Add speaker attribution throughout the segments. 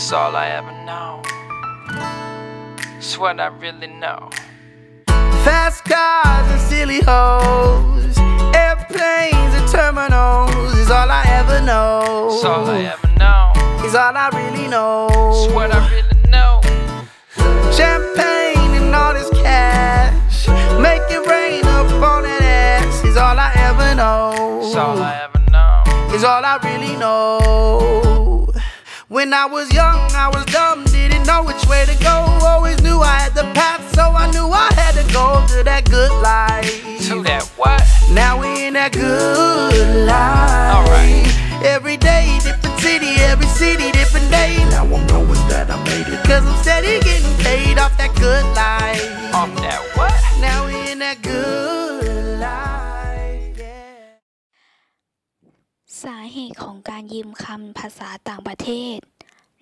Speaker 1: That's all I ever know. It's what I really know.
Speaker 2: Fast cars and silly hoes, airplanes and terminals is all I ever know.
Speaker 1: It's all I ever know.
Speaker 2: Is all I really know.
Speaker 1: It's what I really know.
Speaker 2: Champagne and all this cash, make it rain up on that ass is all I ever know.
Speaker 1: It's all I ever know.
Speaker 2: Is all I really know. When I was young, I was dumb, didn't know which way to go. Always knew I had the path, so I knew I had to go to that good life.
Speaker 1: To that what?
Speaker 2: Now we in that good life.
Speaker 1: Alright.
Speaker 2: Every day, different city, every city, different day. Now I'm knowing that I made it. Cause I'm steady getting paid off that good life.
Speaker 1: Off that
Speaker 3: สาเหตุของการยืมคำภาษาต่างประเทศ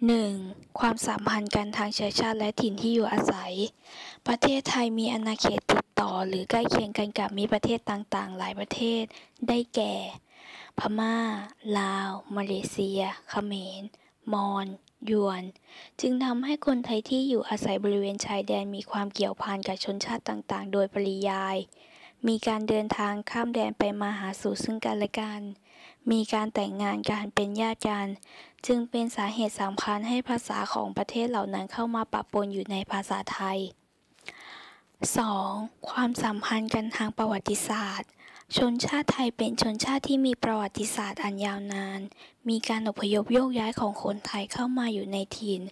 Speaker 3: 1. ความสัมพันธ์กันทางเชื้อชาติและถิ่นที่อยู่อาศัย ประเทศไทยมีอาณาเขตติดต่อหรือใกล้เคียงกันกับมิตรประเทศต่างๆ หลายประเทศ ได้แก่ พม่า ลาว มาเลเซีย เขมร มอญยวน จึงทำให้คนไทยที่อยู่อาศัยบริเวณชายแดนมีความเกี่ยวพันกับชนชาติต่างๆ โดยปริยาย มีการเดินทางข้ามแดนไปมาหาสู่ซึ่งกันและกัน มีการแต่งงานการเป็นญาติกัน จึงเป็นสาเหตุสำคัญให้ภาษาของประเทศเหล่านั้นเข้ามาปะปนอยู่ในภาษาไทย 2. ความสัมพันธ์กันทางประวัติศาสตร์ ชนชาติไทยเป็นชนชาติที่มีประวัติศาสตร์อันยาวนาน มีการอพยพโยกย้ายของคนไทยเข้ามาอยู่ในถิ่น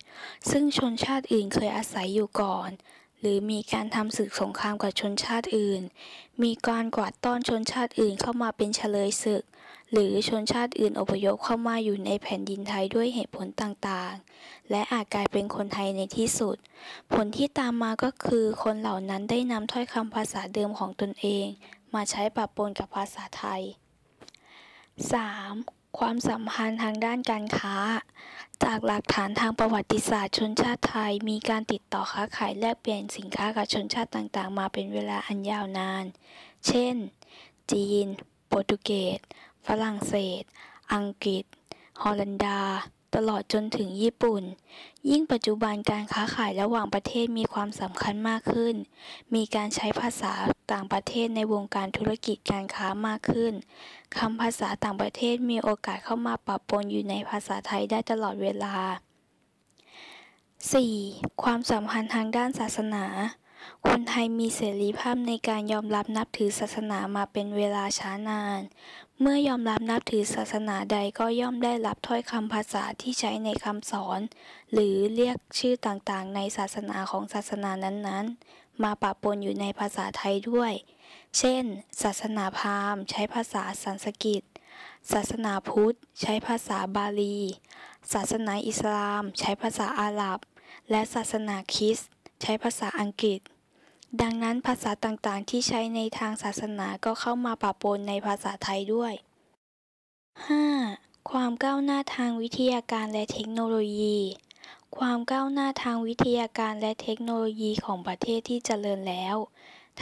Speaker 3: ซึ่งชนชาติอื่นเคยอาศัยอยู่ก่อน หรือมีการทำศึกสงครามกับชนชาติอื่น มีการกวาดต้อนชนชาติอื่นเข้ามาเป็นเฉลยศึก หรือชนชาติอื่นอพยพเข้ามาอยู่ในแผ่นดินไทยด้วยเหตุผลต่างๆ และอาจกลายเป็นคนไทยในที่สุด ผลที่ตามมาก็คือคนเหล่านั้นได้นำถ้อยคำภาษาเดิมของตนเอง มาใช้ปะปนกับภาษาไทย 3. ความสัมพันธ์ทางด้านการค้า จากหลักฐานทางประวัติศาสตร์ชนชาติไทย มีการติดต่อค้าขายแลกเปลี่ยนสินค้ากับชนชาติต่างๆ มาเป็นเวลาอันยาวนาน เช่น จีน โปรตุเกส ฝรั่งเศส อังกฤษ ฮอลันดา ตลอดจนถึงญี่ปุ่น ยิ่งปัจจุบันการค้าขายระหว่างประเทศมีความสำคัญมากขึ้น มีการใช้ภาษาต่างประเทศในวงการธุรกิจการค้ามากขึ้นคำภาษาต่างประเทศมีโอกาสเข้ามาปะปนอยู่ในภาษาไทยได้ตลอดเวลา 4. ความสัมพันธ์ทางด้านศาสนา คนไทยมีเสรีภาพในการยอมรับนับถือศาสนามาเป็นเวลาช้านาน เมื่อยอมรับนับถือศาสนาใดก็ย่อมได้รับถ้อยคำภาษาที่ใช้ในคำสอน หรือเรียกชื่อต่างๆ ในศาสนาของศาสนานั้นๆ มาปะปนอยู่ในภาษาไทยด้วย เช่น ศาสนาพราหมณ์ใช้ภาษาสันสกฤตศาสนาพุทธใช้ภาษาบาลี ศาสนาอิสลามใช้ภาษาอาหรับ และศาสนาคริสต์ใช้ภาษาอังกฤษ ดังนั้นภาษาต่างๆ ที่ใช้ในทางศาสนาก็เข้ามาปะปนในภาษาไทยด้วย 5. ความก้าวหน้าทางวิทยาการและเทคโนโลยี ความก้าวหน้าทางวิทยาการและเทคโนโลยีของประเทศที่เจริญแล้ว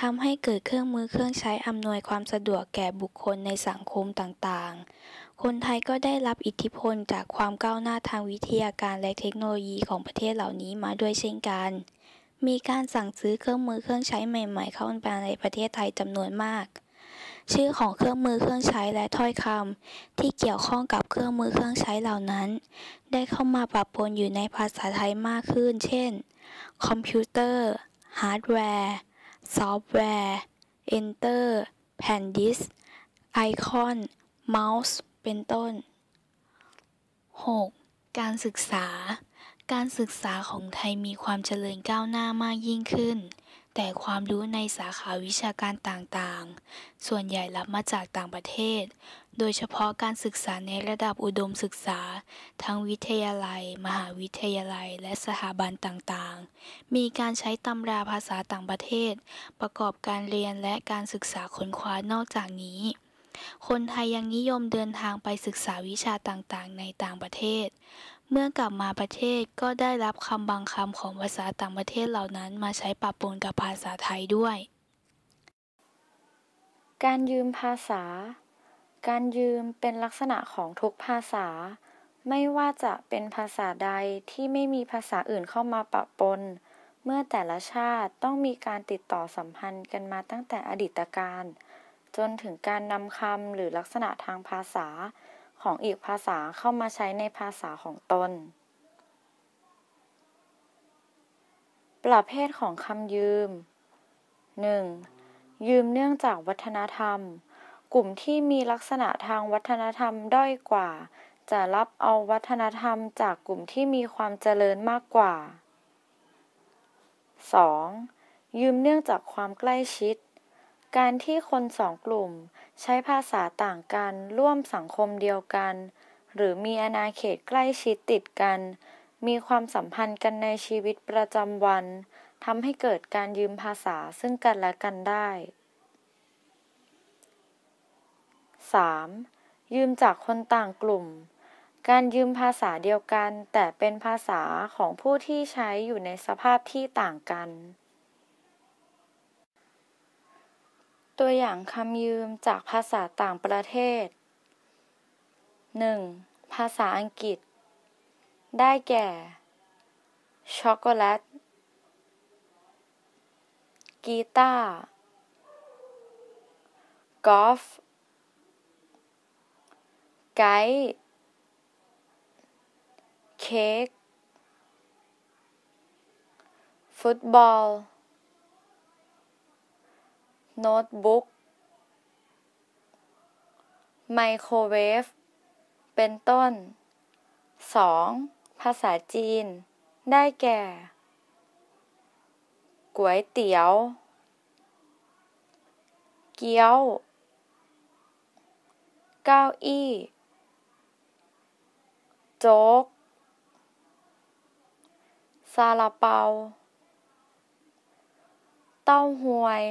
Speaker 3: ทำให้เกิดเครื่องมือเครื่องใช้อำนวยความสะดวกแก่บุคคลในสังคมต่างๆ คนไทยก็ได้รับอิทธิพลจากความก้าวหน้าทางวิทยาการและเทคโนโลยีของประเทศเหล่านี้มาด้วยเช่นกัน มีการสั่งซื้อเครื่องมือเครื่องใช้ใหม่ๆ เข้ามาในประเทศไทยจำนวนมาก ชื่อของเครื่องมือเครื่องใช้และถ้อยคำที่เกี่ยวข้องกับเครื่องมือเครื่องใช้เหล่านั้น ได้เข้ามาปะปนอยู่ในภาษาไทยมากขึ้น เช่น คอมพิวเตอร์ ฮาร์ดแวร์ ซอฟต์แวร์ Enter แผ่นดิสก์ไอคอน เมาส์ เป็นต้น 6. การศึกษา การศึกษาของไทยมีความเจริญก้าวหน้ามากยิ่งขึ้น แต่ความรู้ในสาขาวิชาการต่างๆ ส่วนใหญ่รับมาจากต่างประเทศ โดยเฉพาะการศึกษาในระดับอุดมศึกษา ทั้งวิทยาลัย มหาวิทยาลัย และสถาบันต่างๆ มีการใช้ตำราภาษาต่างประเทศ ประกอบการเรียนและการศึกษาค้นคว้านอกจากนี้คนไทยยังนิยมเดินทางไปศึกษาวิชาต่างๆ ในต่างประเทศ เมื่อกลับมาประเทศก็ได้รับคำบางคำของภาษาต่างประเทศเหล่านั้นมาใช้ปะปนกับภาษาไทยด้วย
Speaker 4: การยืมภาษา การยืมเป็นลักษณะของทุกภาษา ไม่ว่าจะเป็นภาษาใดที่ไม่มีภาษาอื่นเข้ามาปะปน เมื่อแต่ละชาติต้องมีการติดต่อสัมพันธ์กันมาตั้งแต่อดีตการ จนถึงการนำคำหรือลักษณะทางภาษา ของอีกภาษาเข้ามาใช้ในภาษาของตน ประเภทของคำยืม 1. ยืมเนื่องจากวัฒนธรรม กลุ่มที่มีลักษณะทางวัฒนธรรมด้อยกว่า จะรับเอาวัฒนธรรมจากกลุ่มที่มีความเจริญมากกว่า 2. ยืมเนื่องจากความใกล้ชิด การที่คนสองกลุ่มใช้ภาษาต่างกัน ร่วมสังคมเดียวกัน หรือมีอาณาเขตใกล้ชิดติดกัน มีความสัมพันธ์กันในชีวิตประจำวันทำให้เกิดการยืมภาษาซึ่งกันและกันได้ 3. ยืมจากคนต่างกลุ่ม การยืมภาษาเดียวกัน แต่เป็นภาษาของผู้ที่ใช้อยู่ในสภาพที่ต่างกัน ตัวอย่างคำยืมจากภาษาต่างประเทศ 1. ภาษาอังกฤษ ได้แก่ ช็อกโกแลต กีตาร์กอล์ฟไกด์เค้กฟุตบอล โน้ตบุ๊ก ไมโครเวฟ เป็นต้น 2. ภาษาจีน ได้แก่ ก๋วยเตี๋ยว เกี๊ยว เก้าอี้ โจ๊ก ซาลาเปา เต้าหวย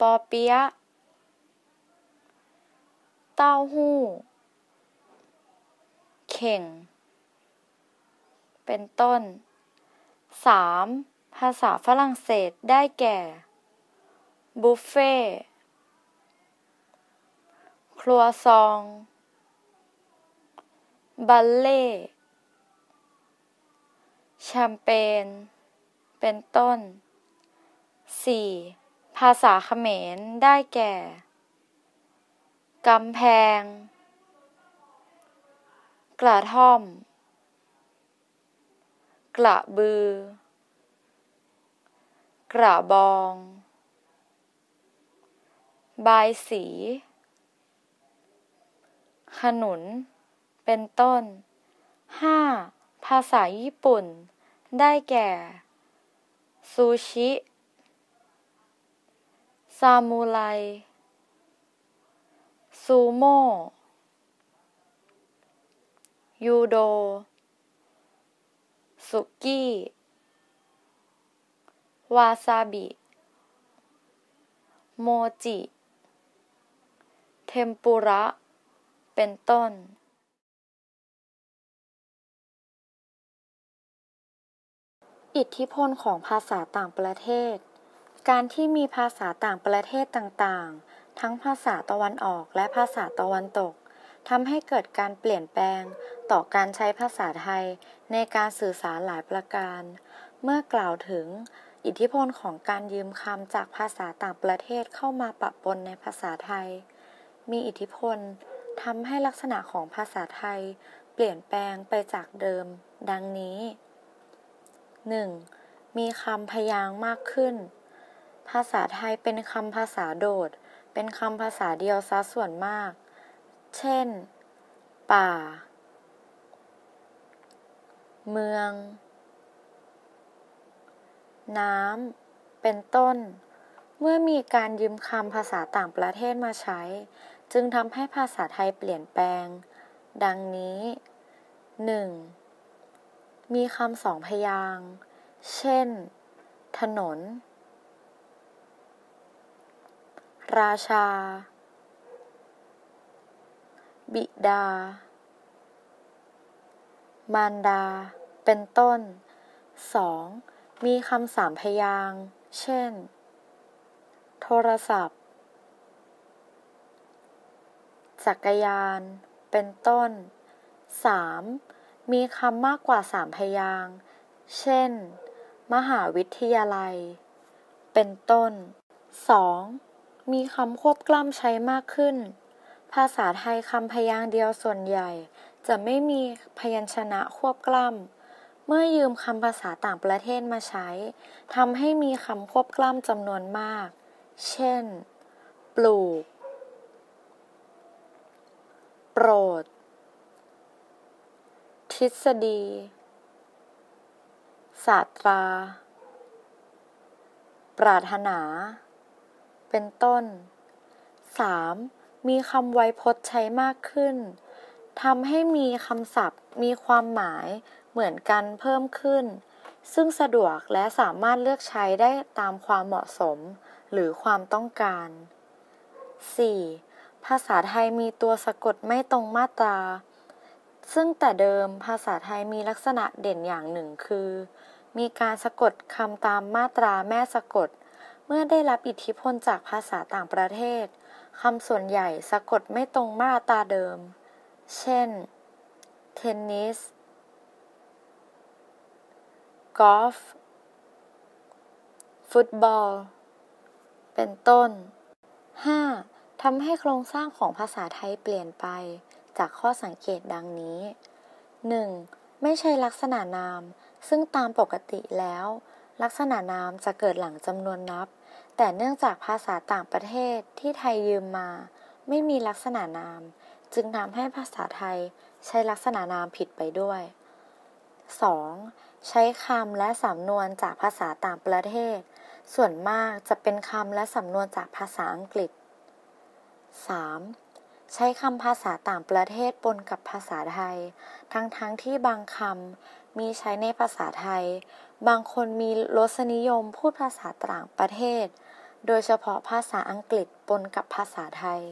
Speaker 4: ปอเปี๊ยะ เต้าหู้ เข่ง เป็นต้น 3. ภาษาฝรั่งเศสได้แก่ บุฟเฟ่ครัวซอง บัลเล่ แชมเปญ เป็นต้น 4. ภาษาเขมรได้แก่ กำแพง กระท่อม กระบือ กระบอง บายสี ขนุน เป็นต้น 5. ภาษาญี่ปุ่น ได้แก่ ซูชิ ซามูไร ซูโม่ ยูโด สุกี้ วาซาบิ โมจิ เทมปุระ เป็นต้นอิทธิพลของภาษาต่างประเทศ การที่มีภาษาต่างประเทศต่างๆ ทั้งภาษาตะวันออกและภาษาตะวันตกทำให้เกิดการเปลี่ยนแปลงต่อการใช้ภาษาไทยในการสื่อสารหลายประการ เมื่อกล่าวถึงอิทธิพลของการยืมคำจากภาษาต่างประเทศเข้ามาปะปนในภาษาไทย มีอิทธิพลทำให้ลักษณะของภาษาไทย เปลี่ยนแปลงไปจากเดิม ดังนี้ 1. มีคำพยางค์มากขึ้น ภาษาไทยเป็นคำภาษาโดด เป็นคำภาษาเดียวซะส่วนมาก เช่น ป่า เมือง น้ำ เป็นต้น เมื่อมีการยืมคำภาษาต่างประเทศมาใช้ จึงทำให้ภาษาไทยเปลี่ยนแปลง ดังนี้ 1. มีคำสองพยาง เช่น ถนน ราชา บิดา มารดา เป็นต้น 2. มีคำสามพยางค์เช่น โทรศัพท์ จักรยาน เป็นต้น 3. มีคำมากกว่าสามพยางค์เช่น มหาวิทยาลัย เป็นต้น 2. มีคำควบกล้ำใช้มากขึ้น ภาษาไทยคำพยางค์เดียวส่วนใหญ่ จะไม่มีพยัญชนะควบกล้ำ เมื่อยืมคำภาษาต่างประเทศมาใช้ทำให้มีคำควบกล้ำจำนวนมาก เช่น ปลูก โปรด ทฤษฎี ศาสตรา ปรารถนา เป็นต้น 3. มีคำไวยพจน์ใช้มากขึ้นทำให้มีคำศัพท์ มีความหมายเหมือนกันเพิ่มขึ้น ซึ่งสะดวกและสามารถเลือกใช้ได้ตามความเหมาะสม หรือความต้องการ 4. ภาษาไทยมีตัวสะกดไม่ตรงมาตรา ซึ่งแต่เดิมภาษาไทยมีลักษณะเด่นอย่างหนึ่งคือ มีการสะกดคำตามมาตราแม่สะกด เมื่อได้รับอิทธิพลจากภาษาต่างประเทศคำส่วนใหญ่สะกดไม่ตรงมาตราเดิม เช่น เทนนิส กอล์ฟ ฟุตบอล เป็นต้น 5. ทำให้โครงสร้างของภาษาไทยเปลี่ยนไป จากข้อสังเกตดังนี้ 1. ไม่ใช่ลักษณะนาม ซึ่งตามปกติแล้ว ลักษณะนามจะเกิดหลังจำนวนนับ แต่เนื่องจากภาษาต่างประเทศที่ไทยยืมมา ไม่มีลักษณะนาม จึงทำให้ภาษาไทยใช้ลักษณะนามผิดไปด้วย 2. ใช้คำและสำนวนจากภาษาต่างประเทศ ส่วนมากจะเป็นคำและสำนวนจากภาษาอังกฤษ 3. ใช้คำภาษาต่างประเทศปนกับภาษาไทย ทั้งๆทที่บางคำมีใช้ในภาษาไทย บางคนมีรสนิยมพูดภาษาต่างประเทศ โดยเฉพาะภาษาอังกฤษปนกับภาษาไทย